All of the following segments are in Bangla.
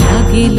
জাগিল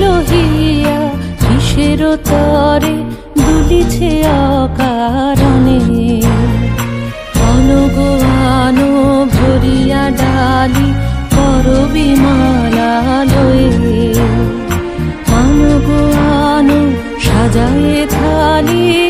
নিখিল হিয়া কিসের তরে দুলিছে অকারণে? অনুগানো ভরিয়া ডালি করবি মালা লয়ে অনুগানো সাজায়ে থালি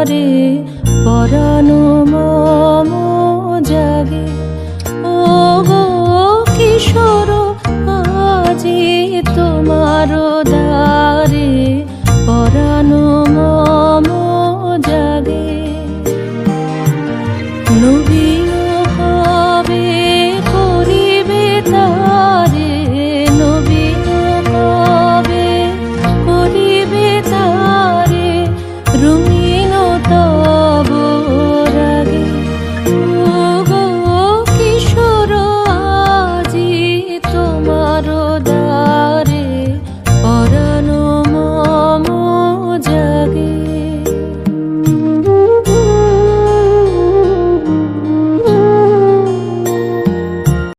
করে পরানো মম জাগে। ও গো কিশোর আজি তোমার দারে পরানো মম জাগে। নবী